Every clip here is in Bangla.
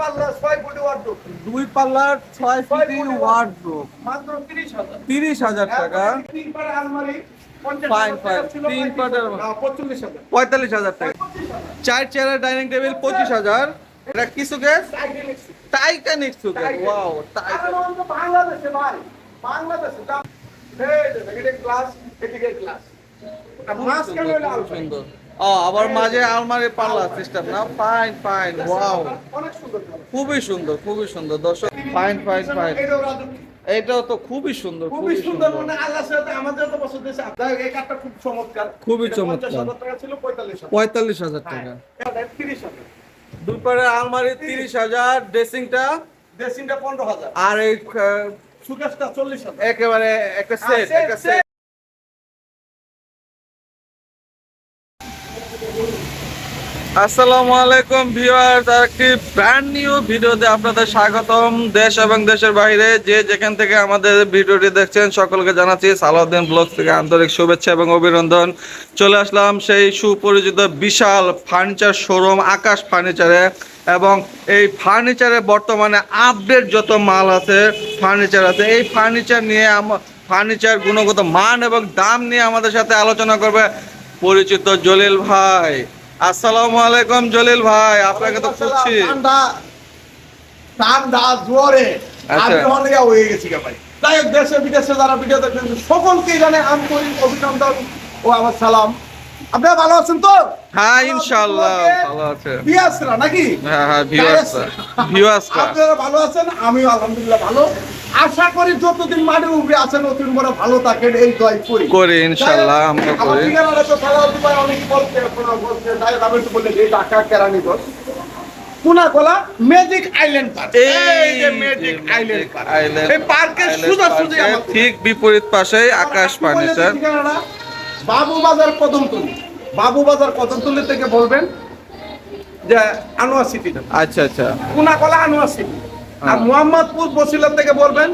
পাল্লা ছয় ফুটি ওয়ার্ডরোব দুই পাল্লার ছয় ফিটি ওয়ার্ডরোব মাত্র টাকা। তিন আলমারি পঁয়তাল্লিশ হাজার। টাকা। চার চেয়ারের ডাইনিং টেবিল পঁচিশ হাজার। এটা কি সুকেস টাইটানিক সুকেস ওয়াও বাংলাদেশে ভাই বাংলাদেশে দাম এই এদিকে গ্লাস এদিকে হলো সুন্দর। ও আবার মাঝে আলমারি পাল্লা সিস্টেম না? Fine fine wow. খুবই সুন্দর খুবই সুন্দর দর্শক। ফাইন ফাইন ফাইন এটাও তো খুবই সুন্দর খুবই সুন্দর মানে আল্লাহর সাথে আমাদের তো পছন্দ হয়েছে আপনার এই কাঠটা খুব চমৎকার। খুবই চমৎকার। 50,000 টাকা ছিল পঁয়তাল্লিশ হাজার। পঁয়তাল্লিশ হাজার টাকা। হ্যাঁ, এটা তিরিশ হাজার। দুই পারে আলমারি ড্রেসিংটা? ড্রেসিংটা পনেরো হাজার। আর এই হাজার। একেবারে একটা সেট একটা সেট আসসালামু আলাইকুম ভিউয়ার্স আরেকটি ব্র্যান্ড নিউ ভিডিওতে আপনাদের স্বাগতম। দেশ এবং দেশের বাইরে যে যেখান থেকে আমাদের ভিডিওটি দেখছেন, সকলকে জানাচ্ছি সালাউদ্দিন ব্লগ থেকে আন্তরিক শুভেচ্ছা এবং অভিনন্দন। চলে আসলাম সেই সুপরিচিত বিশাল ফার্নিচার শোরুম আকাশ ফার্নিচারে এবং এই ফার্নিচারে বর্তমানে আপডেট যত মাল আছে ফার্নিচার আছে, এই ফার্নিচার নিয়ে ফার্নিচার গুণগত মান এবং দাম নিয়ে আমাদের সাথে আলোচনা করবে পরিচিত জলিল ভাই। আসসালামু আলাইকুম জলিল ভাই আপনাকে তো খুঁজছি। ঠান্ডা ঠান্ডা জোরে। আচ্ছা। আমি অনেক হয়ে গেছি ভাই। যাই দেশে বিদেশে যারা ভিডিও দেখেন সকলকেই জানে আন্তরিক অভিনন্দন ও আমার সালাম। আপনারা ভালো আছেন তো? হ্যাঁ ইনশাআল্লাহ ভালো আছে। বিয়াসরা নাকি? হ্যাঁ হ্যাঁ আপনারা ভালো আছেন আমিও আলহামদুলিল্লাহ ভালো। আশা করি যতদিন মাঠে উপরে আছেন অতদিন বড় ভালো থাকেন এই দয় করি। করি ইনশাআল্লাহ আমরা আমার করি। ঠিকানাটা তো সালাউদ্দিন ভাই অনেক বলছে কোনো বলছে তাই আমি একটু বলে দিই Dhaka Keraniganj. Kunakola magic island park এই যে ম্যাজিক আইল্যান্ড পার্ক আইল্যান্ড এই পার্কের সোজা আমার ঠিক বিপরীত পাশেই আকাশ ফার্নিচার। ঠিকানাটা, বাবু বাজার কদমতলি। বাবু বাজার কদমতলি থেকে বলবেন যে আনোয়ার সিটি আচ্ছা আচ্ছা। কুনাকলা আনোয়ার সিটি। আর হ্যাঁ। মোহাম্মদপুর বসিলা থেকে বলবেন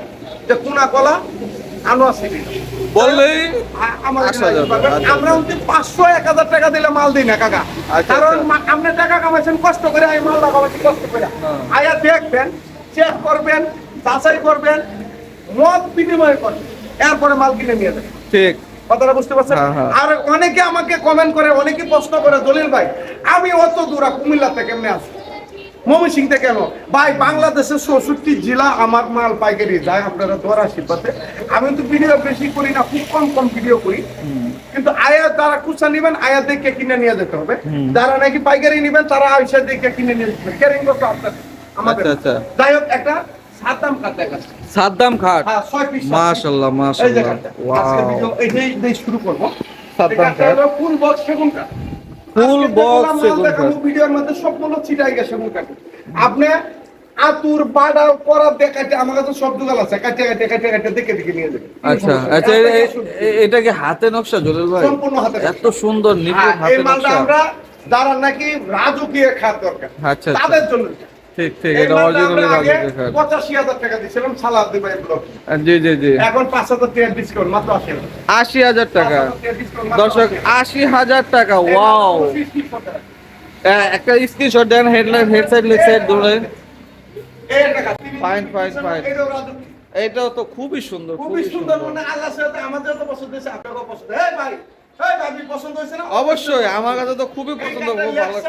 যে কুনাকলা আনোয়ার সিটি বললেই আ- আমার আসা যাবে, পাবেন। আচ্ছা। আমরা হচ্ছে পাঁচশো এক হাজার টাকা দিলে মাল দিই না কাকা আচ্ছা, কারণ। আপনি টাকা কামাইছেন কষ্ট করে আমি মালটা কামাইছি কষ্ট করে হ্যাঁ। আয়া দেখবেন চেক করবেন যাচাই করবেন মত বিনিময় করবেন এরপরে মাল কিনে নিয়ে যাবেন ঠিক কথাটা বুঝতে পারছেন হ্যাঁ। আর অনেকে আমাকে কমেন্ট করে অনেকে প্রশ্ন করে দলিল ভাই আমি অত দূর কুমিল্লা থেকে কেমনে আসি ময়মনসিং থেকে কেন? ভাই বাংলাদেশের চৌষট্টি জেলা আমার মাল পাইকারি যায় আপনারা ধরা শিল্পাতে আমি তো ভিডিও বেশি করি না খুব কম কম ভিডিও করি। কিন্তু আয়া তারা খুচরা নিবেন আয়া দেখে কিনে নিয়ে যেতে হবে। যারা নাকি পাইকারি নিবেন তারা আয়সা দেখে কিনে নিয়ে যেতে হবে। ক্যারিং করতে আপনার আমাদের। আচ্ছা, আচ্ছা। যাই হোক একটা সাতাম কাঠ দেখাচ্ছে। সাদ্দাম খাট? হ্যাঁ ছয় পিস মাশাআল্লাহ মাশাআল্লাহ আজকে ভিডিও এইটাই শুরু করব। সাদ্দাম কাঠ। ফুল বক্স সেগুন কাঠ মাল সেগুন ভিডিওর মধ্যে সবগুলো চিটাই গেছে সেগুন কাঠ আপনি আতুর বাড়া করা দেখাতে আমার কাছে সব দোকান আছে। কাটে কাটে কাটে কাটে দেখে দেখে নিয়ে যাবে। আচ্ছা আচ্ছা এটা কি হাতে নকশা জলের ভাই? সম্পূর্ণ হাতে এত সুন্দর নিখুঁত হ্যাঁ, এই হাতে মালটা নকশা। আমরা যারা নাকি রাজকীয় খাত দরকার আচ্ছা, আচ্ছা। তাদের জন্য। ঠিক ঠিক এটা অরিজিনালি আমরা আগে পঁচাশি হাজার টাকা দিয়েছিলাম সালাদ দিবাই ব্লক জি জি জি। এখন পাঁচ হাজার টাকা ডিসকাউন্ট মাত্র আশি হাজার। আশি হাজার টাকা। দর্শক আশি হাজার। টাকা ওয়াও একটা স্ক্রিনশট দেন হেডলাইন হেডসাইড লেগসাইড ধরে. এটাও তো খুবই সুন্দর খুবই সুন্দর মানে আল্লাহ আমাদের তো পছন্দ হয়েছে আপনাকেও পছন্দ এই ভাই না? অবশ্যই আমার কাছে তো খুবই পছন্দ খুব ভালো লাগছে।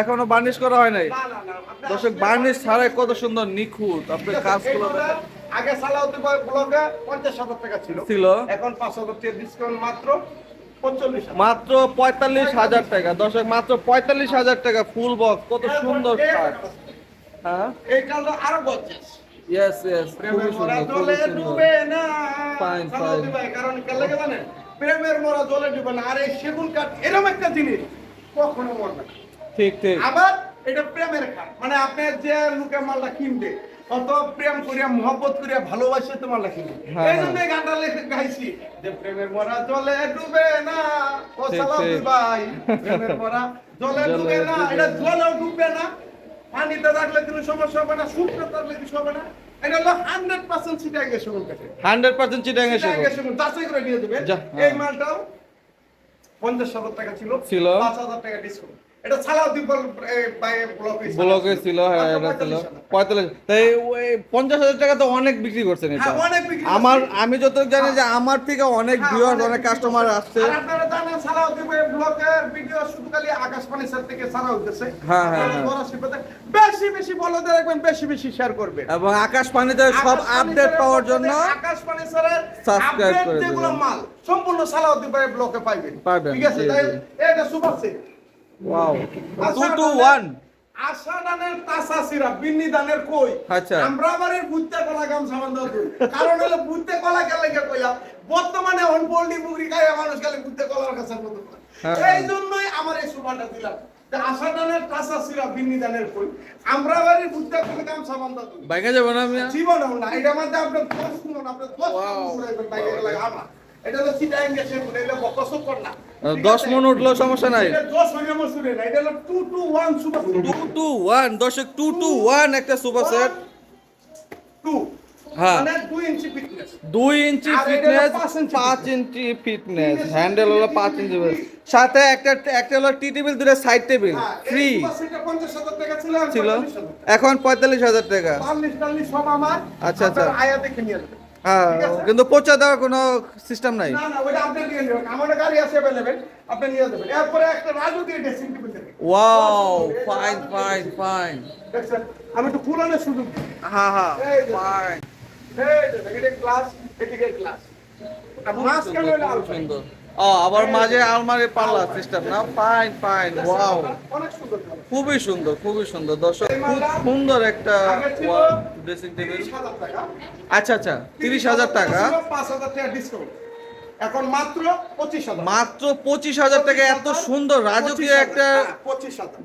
এখনও বার্নিশ করা হয় নাই। দর্শক বার্নিশ ছাড়াই কত সুন্দর নিখুঁত আপনি কাজগুলো আগে ভাই ব্লগে পঞ্চাশ হাজার টাকা ছিল। ছিল। এখন পাঁচ হাজার টাকা ডিসকাউন্ট মাত্র মাত্র পঁয়তাল্লিশ হাজার টাকা। দর্শক মাত্র পঁয়তাল্লিশ হাজার টাকা ফুল বক্স কত সুন্দর এই- কাঠ হ্যাঁ। এই কালটা আরও গর্জিয়াস ইয়েস ইয়েস খুবই সুন্দর জলে ডুবে না Fine, সালাউদ্দিন fine. ভাই, কারণ কেন লাগে প্রেমের মরা জলে ডুবে না আর এই সেগুন কাঠ এরকম একটা জিনিস কখনো মরবে না ঠিক ঠিক আবার এটা প্রেমের কাঠ মানে আপনি যে লোকে মালটা কিনবে কত প্রেম করিয়া মহব্বত করিয়া ভালোবাসে তো মালটা এই জন্য গানটা লেখে গাইছি যে প্রেমের মরা জলে ডুবে না ও ঠিক, ভাই প্রেমের মরা জলে জলে ডুবে না এটা জলেও ডুবে না পানিতে রাখলে কোনো সমস্যা হবে না শুকনো থাকলে কিছু হবে না এটা হলো হান্ড্রেড পার্সেন্ট সিটাই গেছে কোন কাছে হান্ড্রেড পার্সেন্ট চিটাং এসে সিটাই গেছে কোন যাচাই করে নিয়ে দেবে এই হ্যাঁ। মালটাও পঞ্চাশ হাজার টাকা ছিল ছিল। পাঁচ হাজার টাকা ডিসকাউন্ট এটা সালাউদ্দিন ব্লকে ব্লকে ছিল হ্যাঁ এটা ছিল। পঁয়তাল্লিশ তাই ওই পঞ্চাশ হাজার টাকা তো অনেক বিক্রি করছেন এটা। হ্যাঁ, অনেক আমার আমি যতটুকু জানি যে আমার থেকে অনেক হ্যাঁ, ভিউয়ার অনেক কাস্টমার আসছে। আপনারা জানেন সালাউদ্দিন ভাই ভিডিও শুধু খালি আকাশবাণী স্যার থেকে হ্যাঁ, হ্যাঁ, আপনারা হ্যাঁ। বড় শিল্পতে বেশি বেশি বলতে রাখবেন বেশি বেশি শেয়ার করবেন। এবং আকাশ পানিতে সব আপডেট পাওয়ার জন্য থেকে আকাশবাণী স্যারের Subscribe করে যেগুলো দেবেন। মাল সম্পূর্ণ সালাউদ্দিন ব্লকে পাইবেন। ঠিক আছে? এটা সুপার সেট ওয়াও আশা টু টু দানের- ওয়ান আশা দানের তাসা বিন্নি দানের কই? আচ্ছা। আমরা আবার বুঝতে কলা গাম সামান দাও কারণ হলো বুঝতে কলা গেলে গে কইলাম বর্তমানে হন পোল্ট্রি মুগরি খায় মানুষ গেলে বুঝতে কলার কাছে মতো। এই জন্যই আমার এই সুবানটা দিলাম। আশা দানের তাসা সিরা বিন্নি দানের কই? আমরা আবার বুঝতে কলা গাম সামান দাও। বাইকে যাব না আমি? জীবন না এটা মধ্যে শুনুন আপনার দশ Wow. শুনুন বাইরে আমার এটা চিটাং এটা না। দশ? মন উঠলেও সমস্যা নাই। এটা দশ হইলে মসুরে না এটা হলো টু টু সুপার টু একটা সুপার সেট টু হ্যাঁ। মানে ইঞ্চি ফিটনেস ইঞ্চি ফিটনেস পাঁচ ইঞ্চি ফিটনেস হ্যান্ডেল হলো পাঁচ ইঞ্চি সাথে একটা একটা হলো টি টেবিল দুটো সাইড টেবিল হ্যাঁ, ফ্রি ছিল এখন 45,000 টাকা। সব আমার। আচ্ছা, আচ্ছা। আয়া দেখে নিয়ে যাবেন। হ্যাঁ কিন্তু পৌঁছা দেওয়ার কোনো সিস্টেম নাই। ওয়াও ফাইন ফাইন ফাইন আমি একটু সুযোগ হ্যাঁ হ্যাঁ ফাইন আবার মাঝে আলমারি পাল্লা সিস্টেম না? ফাইন ফাইন ওয়াও অনেক সুন্দর। খুবই সুন্দর খুবই সুন্দর। দর্শক খুব সুন্দর একটা ড্রেসিং টেবিল আচ্ছা আচ্ছা তিরিশ হাজার টাকা। পাঁচ 5,000 টাকা ডিসকাউন্ট এখন মাত্র 25,000 মাত্র পঁচিশ হাজার টাকা এত সুন্দর রাজকীয় একটা পঁচিশ হাজার।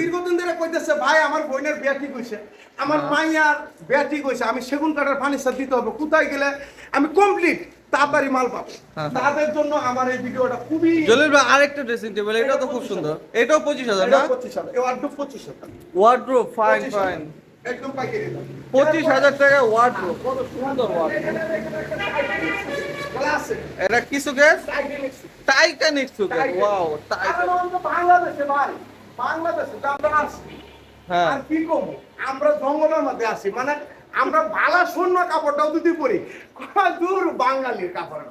দীর্ঘদিন ধরে কইতেছে ভাই আমার বোনের বিয়া ঠিক হইছে। আমার হ্যাঁ। মাইয়ার বিয়া ঠিক হইছে। আমি সেগুন কাঠের ফার্নিচার দিতে হবে। কোথায় গেলে আমি কমপ্লিট তাড়াতাড়ি মাল পাবো। হ্যাঁ। তাদের জন্য আমার এই ভিডিওটা খুবই জলিল ভাই আরেকটা ড্রেসিং টেবিল এটাও তো খুব সুন্দর। এটাও পঁচিশ হাজার না? পঁচিশ হাজার। এ ওয়ার্ডরোব পঁচিশ হাজার। ওয়ার্ড্রোপ ফাইন ফাইন একদম পাইকারি দাম। পঁচিশ হাজার টাকা ওয়ার্ড্রোপ কত সুন্দর এটা গ্যাস টাইটানিক টাইটানিক ওয়াও আমরা বাংলাদেশে ভাই বাংলাদেশে তো আমরা আছি। হ্যাঁ। আর কি করব? আমরা জঙ্গলের মধ্যে আছি। মানে আমরা ভালা শূন্য কাপড়টাও যদি পরি দূর বাঙালির কাপড়।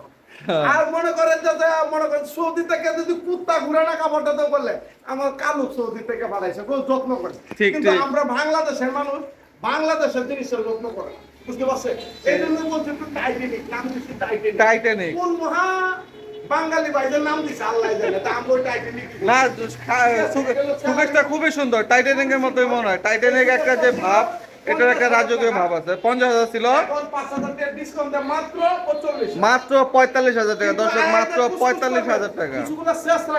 আর মনে করেন যে মনে করেন সৌদি থেকে যদি কুত্তা ঘুরানা কাপড়টা তো বললে আমার কালু সৌদি থেকে বানাইছে কেউ যত্ন করে। কিন্তু আমরা বাংলাদেশের মানুষ বাংলাদেশের জিনিসের যত্ন করে না। বুঝতে পারছেন? এই জন্য বলছি একটু টাইটেনিক নাম দিচ্ছি টাইটেনিক টাইটানিক কোন মহা বাঙালি ভাইদের নাম দিছে আল্লাহ জানে। তা আমরা টাইটেনিক না সুকেশটা খুবই সুন্দর। টাইটানিকের মতোই মনে হয়। টাইটানিক একটা যে ভাব এটার একটা রাজকীয় ভাব আছে। পঞ্চাশ হাজার ছিল। মাত্র পঁয়তাল্লিশ হাজার। টাকা। দর্শক মাত্র পঁয়তাল্লিশ হাজার টাকা।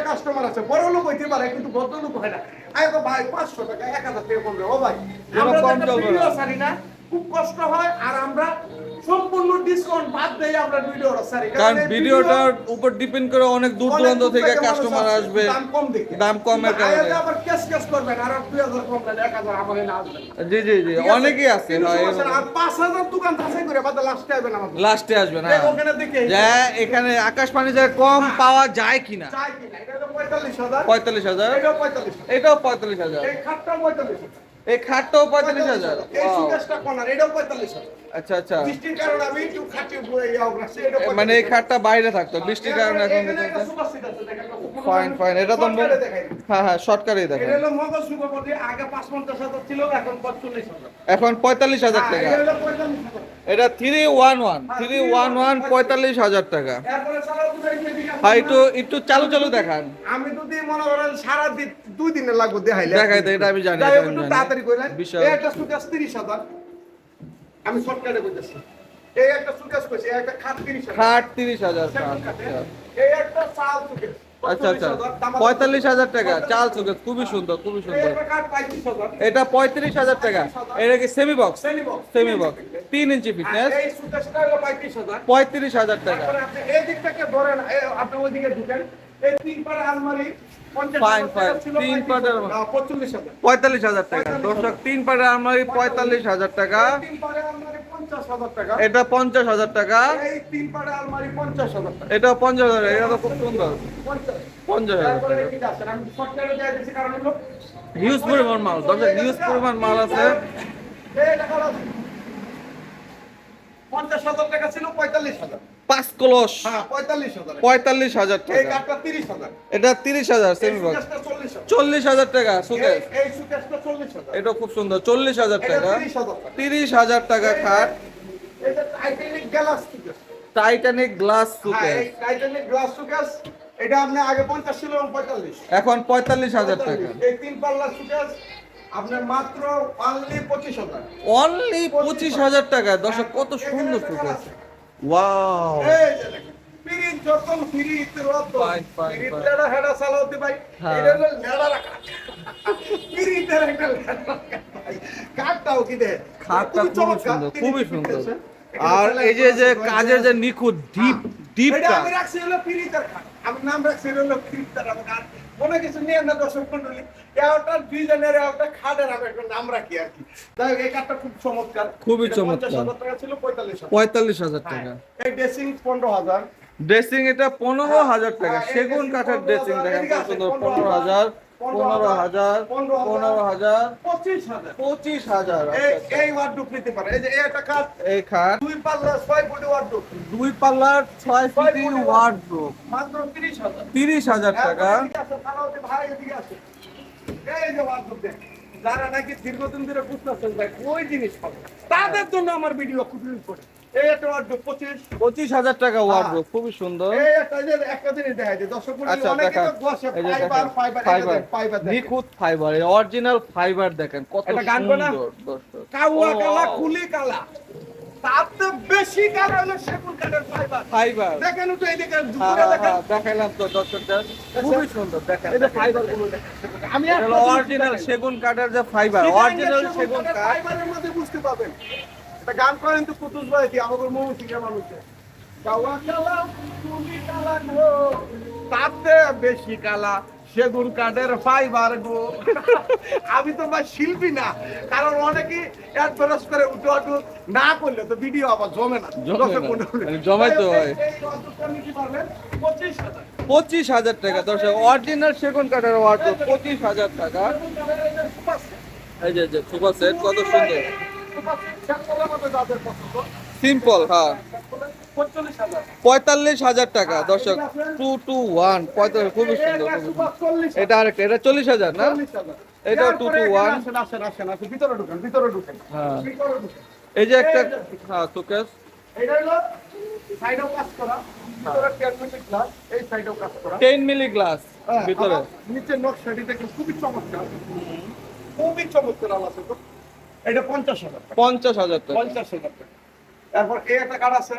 কাস্টমার আছে। বড় লোক হইতে পারে কিন্তু ভদ্রলোক হয় না। ভাই পাঁচশো টাকা এক হাজার টাকা কমবে ও ভাই খুব কষ্ট হয় আর আমরা সম্পূর্ণ ডিসকাউন্ট বাদ দেই আমরা ভিডিওটা কারণ ভিডিওটার উপর ডিপেন্ড করে অনেক দূর দূরান্ত থেকে কাস্টমার আসবে দাম কম দেখে। দাম কমের কারণে। আবার কেস কেস করবেন আর দুই হাজার কম দেন এক হাজার না আসবে। জি জি জি অনেকেই আছে হয় আর পাঁচ হাজার দোকান যাচাই করে বাদে লাস্টে আসবেন আমাদের লাস্টে আসবে না এই ওখানে দেখে যে এখানে আকাশ পানি যায় কম পাওয়া যায় কিনা। চাই কিনা? এটা হলো পঁয়তাল্লিশ হাজার। এটাও পঁয়তাল্লিশ হাজার। এটাও পঁয়তাল্লিশ হাজার। এই খাটটাও পঁয়তাল্লিশ হাজার। এই খাটটাও পঁয়তাল্লিশ হাজার। এই Wow. সুকেশটা কর্নার এটাও পঁয়তাল্লিশ হাজার। আচ্ছা আচ্ছা। বৃষ্টির কারণে আমি একটু খাটি বয়ে যাও মানে এই খাটটা বাইরে থাকতো। বৃষ্টির কারণে এখন দেখেন ফাইন ফাইন এটা তো। হ্যাঁ হ্যাঁ শর্টকাটই এটা হলো মগজ সুপারপতি আগে পাঁচ পঞ্চাশ হাজার ছিল এখন পঁয়তাল্লিশ হাজার। এখন পঁয়তাল্লিশ হাজার হ্যাঁ, টাকা। এটা হলো পঁয়তাল্লিশ হাজার। এটা three one one three one one পঁয়তাল্লিশ হাজার টাকা। এরপরে সারা একটু একটু চালু চালু দেখান। আমি যদি মনে করেন সারা দিন দুই দিনে লাগবে দেখাইলে। দেখাই এটা আমি জানি, এটা তাড়াতাড়ি কইলেন। এই একটা হাজার। আমি শর্টকাটে কইতেছি এই একটা সুকেশ কইছি এই একটা খাট তিরিশ হাজার। খাট তিরিশ হাজার সেগুন খাট কাঠে। এই একটা চাল সুকেশ আচ্ছা আচ্ছা। 45,000, দাম আছে পঁয়তাল্লিশ হাজার টাকা চাল চোখে খুবই সুন্দর খুবই সুন্দর। এটা পঁয়ত্রিশ হাজার টাকা। এটা কি সেমি বক্স সেমি বক্স তিন ইঞ্চি ফিটনেস এই পঁয়ত্রিশ হাজার। টাকা। এই দিক থেকে ধরেন আপনি ওই দিকে ঢুকেন এই তিন পাড়া আলমারি পঞ্চাশ Fine, হাজার টাকা fine. ছিল, তিন 35 পাড়ার হাজার, আহ, পঁয়তাল্লিশ হাজার। টাকা। দর্শক তিন আলমারি পঁয়তাল্লিশ হাজার টাকা। এটা পঞ্চাশ হাজার টাকা। এটা পঞ্চাশ হাজার এটা তো খুব সুন্দর। পঞ্চাশ। হাজার হিউজ পরিমাণ মাল। হিউজ পরিমাণ মাল আছে। এই টাকা আছে। পঞ্চাশ হাজার টাকা ছিল পঁয়তাল্লিশ হাজার। পাঁচ কলস। হ্যাঁ পঁয়তাল্লিশ হাজার। টাকা। এটা তিরিশ হাজার সেমি বক্স চল্লিশ হাজার। টাকা সুকেশ এটা খুব সুন্দর চল্লিশ হাজার টাকা। তিরিশ হাজার টাকা। খাট। Titanic glass showcase Titanic glass হ্যাঁ সুকেশ এটা আপনি আগে পঞ্চাশ ছিল পঁয়তাল্লিশ। এখন পঁয়তাল্লিশ হাজার টাকা। এই তিন পাল্লা সুকেশ আপনার মাত্র অনলি পঁচিশ হাজার। অনলি পঁচিশ হাজার। টাকা। দর্শক কত সুন্দর সুকেশ ওয়াও এই যে দেখেন, পিরিত যখন পিরিত রত, Fine, fine, পিরিত লেডা হেডা চালাতে ভাই, হ্যাঁ। এটা হলো লেডা রাখা। পিরিতের একটা লেডা কাঠটাও কি দে? খাটটা খুবই সুন্দর খুবই সুন্দর। আর এই যে যে সেলাই কাজের যে নিখুঁত ডিপ ডিপ এটা কাজ আমি রাখছি হলো পিরিতের খাট। আমি নাম রাখছি হলো পিরিতের আমার কোনো কিছু নিয়ে না দর্শক মন্ডলী এটা ডিজাইনের একটা খাটের আমি একটা নাম রাখি আর কি। যাই হোক, এই কাঠটা খুব চমৎকার। খুবই চমৎকার। হাজার টাকা ছিল পঁয়তাল্লিশ হাজার। পঁয়তাল্লিশ হাজার হ্যাঁ। টাকা। এই ড্রেসিং পনেরো হাজার। ড্রেসিং এটা পনেরো হাজার টাকা। হ্যাঁ, সেগুন কাঠের ড্রেসিং দেখেন এদিকে কত আছে, সুন্দর 15,000, পনেরো হাজার। পনেরো হাজার 15,000, পনেরো হাজার পঁচিশ হাজার। পঁচিশ হাজার এই আচ্ছা, আচ্ছা। ওয়ার্ডরোব নিতে পারে। এই যে এই একটা এই খাট। দুই পাল্লা ছয় ফুটি ওয়ার্ডরোব দুই পাল্লার ছয় ফিটি ওয়ার্ডরোব মাত্র তিরিশ হাজার। তিরিশ হাজার টাকা। ভাই এদিকে আছে। এই যে ওয়ার্ডরোব দেখ যারা নাকি দীর্ঘদিন ধরে বুঝতেছেন ভাই ওই জিনিস পাবে। তাদের জন্য আমার ভিডিও খুবই করে এই একটা ওয়ার্ডরোব পঁচিশ। পঁচিশ হাজার টাকা ওয়ার্ডরোব খুবই সুন্দর। এই একটা যে একটা জিনিস দেখা যায় দর্শক মণ্ডলী অনেকে তো বসে ফাইবার ফাইবার ফাইবার ফাইবার দেখে ফাইবার অরিজিনাল ফাইবার দেখেন কত একটা গান কর না? সুন্দর দর্শক। কালা কুলি কালা। তার বেশি কালা হলো সেগুন কাঠের ফাইবার ফাইবার দেখেন তো হ্যাঁ, দুপুরে হ্যাঁ, দেখেন। হ্যাঁ, দেখাইলাম তো দর্শকদের। খুবই সুন্দর দেখেন এই যে ফাইবারগুলো আমি অরিজিনাল সেগুন কাঠের যে ফাইবার অরিজিনাল সেগুন কাঠ। ফাইবারের মধ্যে বুঝতে পাবেন এটা গান করেন তো কুতুস ভাই কি আমাদের মৌ শিখে মানুষে কাওয়া কালা কুলি কালা গো তাতে বেশি কালা সেগুন কাঠের ফাইবার গো। আমি তো ভাই শিল্পী না কারণ অনেকে অ্যাডভান্স করে উঠে উঠু না করলে তো ভিডিও আবার জমে না জমে। মানে হয়। পারবেন পঁচিশ হাজার। টাকা দর্শক অরিজিনাল সেগুন কাঠের ওয়ার্ডরোব পঁচিশ হাজার টাকা। এই যে সুপার সেট কত সুন্দর। সিম্পল হ্যাঁ পঁয়তাল্লিশ হাজার। টাকা, দর্শক টু টু ওয়ান পঁয়তাল্লিশ, খুবই সুন্দর এটা। আরেকটা, এটা চল্লিশ হাজার, না ঢুকেন। হ্যাঁ। ভিতরে ঢুকেন। এই যে একটা হ্যাঁ সুকেশ এটা। টেন মিলি গ্লাস ভিতরে নিচের খুবই চমৎকার। খুবই চমৎকার। এটা পঞ্চাশ হাজার পঞ্চাশ হাজার টাকা। পঞ্চাশ হাজার টাকা। তারপর এই একটা কার্ড আছে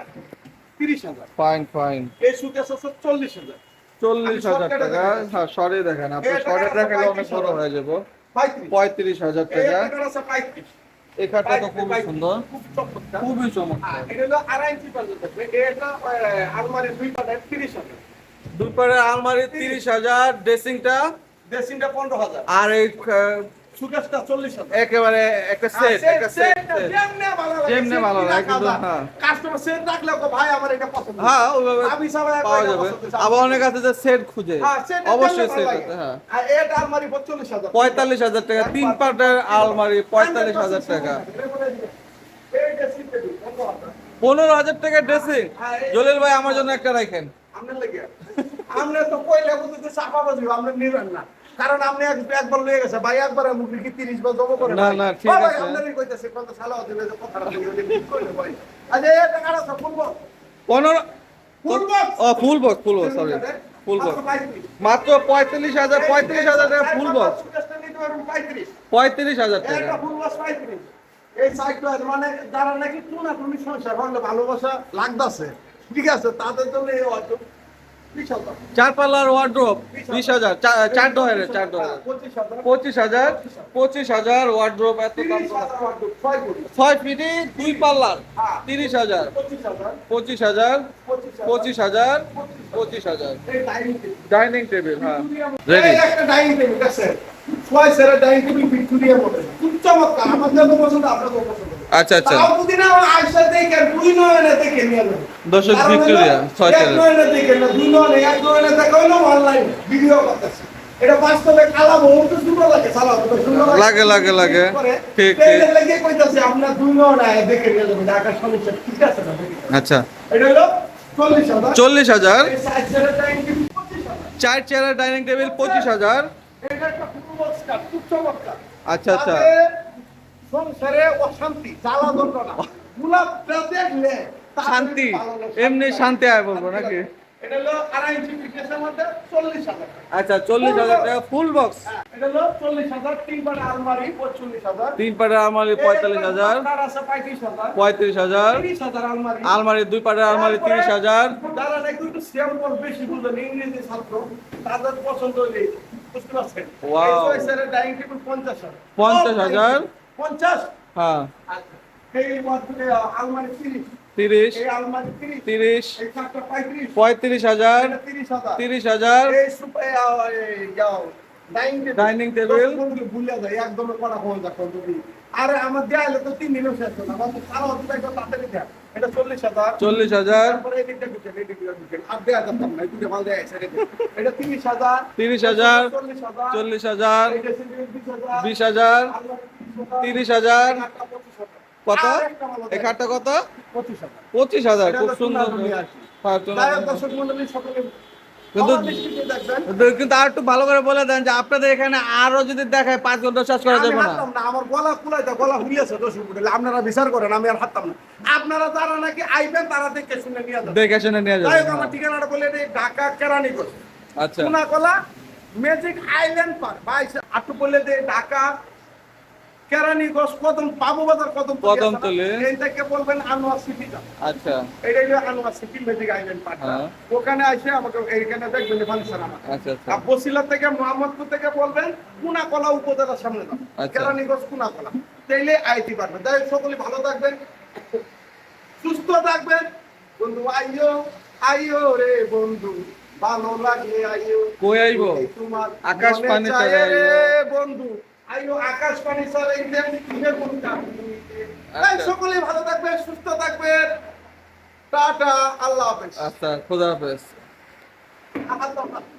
তিরিশ হাজার। ফাইন ফাইন এই সুকেশ আছে চল্লিশ হাজার। চল্লিশ হাজার টাকা। হ্যাঁ সরে দেখেন আপনি। সরে দেখালে অনেক বড় হয়ে যাব। পঁয়ত্রিশ। হাজার টাকা। এই খাটটা তো খুবই সুন্দর। খুবই চমৎকার। এটা হলো আড়াই ইঞ্চি পর্যন্ত এটা আহ, দুই পাটায় তিরিশ হাজার। দুই পাড়ের আলমারি তিরিশ হাজার। ড্রেসিংটা? ড্রেসিংটা পনেরো হাজার। আর এই সুকেশটা চল্লিশ হাজার। একেবারে একটা সেট একটা সেট যেমনে ভালো লাগে, কিন্তু হ্যাঁ। কাস্টমার সেট রাখলে ওকে ভাই আমার এটা পছন্দ। হ্যাঁ ওইভাবে আমি ছাড়া পাওয়া যাবে। আবার অনেক আছে যে সেট খুঁজে হ্যাঁ, set এর অবশ্যই সেট ভালো আছে লাগে। হ্যাঁ। আর এটা আলমারি পঁয়তাল্লিশ হাজার। টাকা তিন পাটের আলমারি পঁয়তাল্লিশ হাজার টাকা। পনেরো হাজার। টাকা ড্রেসিং জলিল ভাই আমার জন্য একটা রাখেন। আমরা তো কইলে বুঝতে চাপা বাজবো আমরা নিবেন না। কারণ আপনি একবার লয়ে গেছে। ভাই একবার মুখে কি 30 বার জমা করে না, না, ঠিক আছে। আপনারই কইতাছে কত সালা দিবে যে কথাটা বলি ওটা ভাই। আচ্ছা এই ফুল পনেরো ফুল বক্স? ও full box full box sorry full box মাত্র পঁয়তাল্লিশ হাজার পঁয়ত্রিশ হাজার টাকা ফুল বক্স। পঁয়ত্রিশ। হাজার টাকা একটা ফুল বক্স 35 এই সাইডটা মানে যারা নাকি টুনা টুনি সংসার ভালোবাসা লাগতাছে ঠিক আছে তাদের জন্য এই অর্থ। চার পাল্লার ওয়ার্ড্রোপ বিশ হাজার চার ডয়ারের চার ডয়ারের পঁচিশ হাজার পঁচিশ হাজার পঁচিশ হাজার ওয়ার্ড্রোপ এত দাম হাজার ছয়। ফিটি দুই পাল্লার। তিরিশ হাজার পঁচিশ হাজার, পঁচিশ হাজার পঁচিশ হাজার, ডাইনিং টেবিল। হ্যাঁ রেডি একটা ডাইনিং টেবিল আছে। ছয় সেরের ডাইনিং টেবিল ভিক্টোরিয়া খুব চমৎকার। আমার পছন্দ, আপনার পছন্দ। আচ্ছা আচ্ছা। দর্শক ভিক্টোরিয়া, ছয়। এটা বাস্তবে কালা সুন্দর লাগে, সালা, লাগে, লাগে, লাগে। ঠিক, ঠিক। লাগে কইতাছে, আপনার দুই নয়নে দেখে নিয়ে যাবেন, সমস্যা ঠিক আছে না, আচ্ছা। এটা হলো 40,000 চল্লিশ 25,000 চার চেয়ারের ডাইনিং টেবিল পঁচিশ হাজার। এটা একটা ফুল বক্স খুব চমৎকার। আচ্ছা, আচ্ছা। সংসারে অশান্তি, জ্বালা যন্ত্রণা। গোলাপটা দেখলে শান্তি। এমনি শান্তি আয় বলব নাকি এটা হলো আড়াই ইঞ্চি thickness-এর মধ্যে 40,000 টাকা। আচ্ছা চল্লিশ হাজার টাকা ফুল বক্স এটা হলো 40,000, তিন পাটা আলমারি 45,000 তিন পাটের আলমারি পঁয়তাল্লিশ হাজার তার আছে 35,000 পঁয়ত্রিশ হাজার 30,000 আলমারি। আলমারি দুই পাটের আলমারি তিরিশ হাজার যারা নাকি একটু sample বেশি বুঝেন, ইংরেজি ছাত্র, তাদের পছন্দ হইলে বুঝতে পারছেন? Wow. এই choice-এর dining table 50,000 50,000 50 হ্যাঁ। এই মধ্যে আলমারি 30 তিরিশ। এই আলমারি 30 তিরিশ। এই চারটা 35 পঁয়ত্রিশ হাজার। এটা 30,000 তিরিশ হাজার। দশ বন্ধু ভুলে যায়, একদমই করা হয়ে কোনদিন। আরে আমার দেয়ালে তো তিন দিনও শেষ হলো। আমার সারা হচ্ছে একদম তাড়াতাড়ি দেয়া। এটা 40,000 চল্লিশ হাজার। ঢুকেন, এই আর দেয়া যাচ্ছে না, দুটো মাল দেয়া। এটা 30,000 তিরিশ হাজার। চল্লিশ হাজার। ছিল 20,000 বিশ হাজার। আলমারি 30,000 তিরিশ হাজার এই আটটা 25,000 কত? এই খাটটা কত? পঁচিশ হাজার খুব সুন্দর। হ্যাঁ, কিন্তু- আর একটু ভালো করে বলে দেন যে আপনাদের এখানে আরও যদি দেখায় পাঁচ ঘণ্টা শেষ করা যাবে না। আমার গলা কুলাইতে গলা হুলিয়েছে মণ্ডলী আপনারা বিচার করেন আমি আর হাঁটতাম না। আপনারা যারা নাকি আইবেন তারা দেখে শুনে নিয়ে যাবেন দেখে শুনে নিয়ে আমার ঠিকানাটা বলে দিই ঢাকা কেরানীগঞ্জ। আচ্ছা। কোনাকলা ম্যাজিক আইল্যান্ড পার্ক বাইশ আটটু বলে দিই ঢাকা কেরানীগঞ্জ কদম কদম কদমতলী। এই থেকে বলবেন আনোয়ার সিটি আচ্ছা। এটাই হলো আনোয়ার সিটি ম্যাজিক আইল্যান্ড। ওখানে এসে আমাকে এইখানে দেখবেন ফাংশন আমার। আচ্ছা আচ্ছা। আর বসিলা থেকে মোহাম্মদপুর থেকে বলবেন কুনাকলা উপজেলার সামনে যাবেন আচ্ছা। কেরানীগঞ্জ কুনাকলা। তাইলে আইটি পারবেন তাই সকলে ভালো থাকবেন। সুস্থ থাকবেন। বন্ধু আইও আইও রে বন্ধু। ভালো লাগলে আইও কই আইবো? তোমার আকাশ পানি আইবো। বন্ধু। আইও আকাশ পানি আচ্ছা। সকলে ভালো থাকবেন সুস্থ থাকবেন। টাটা আল্লাহ হাফেজ। আচ্ছা খোদা হাফেজ। আল্লাহ হাফেজ।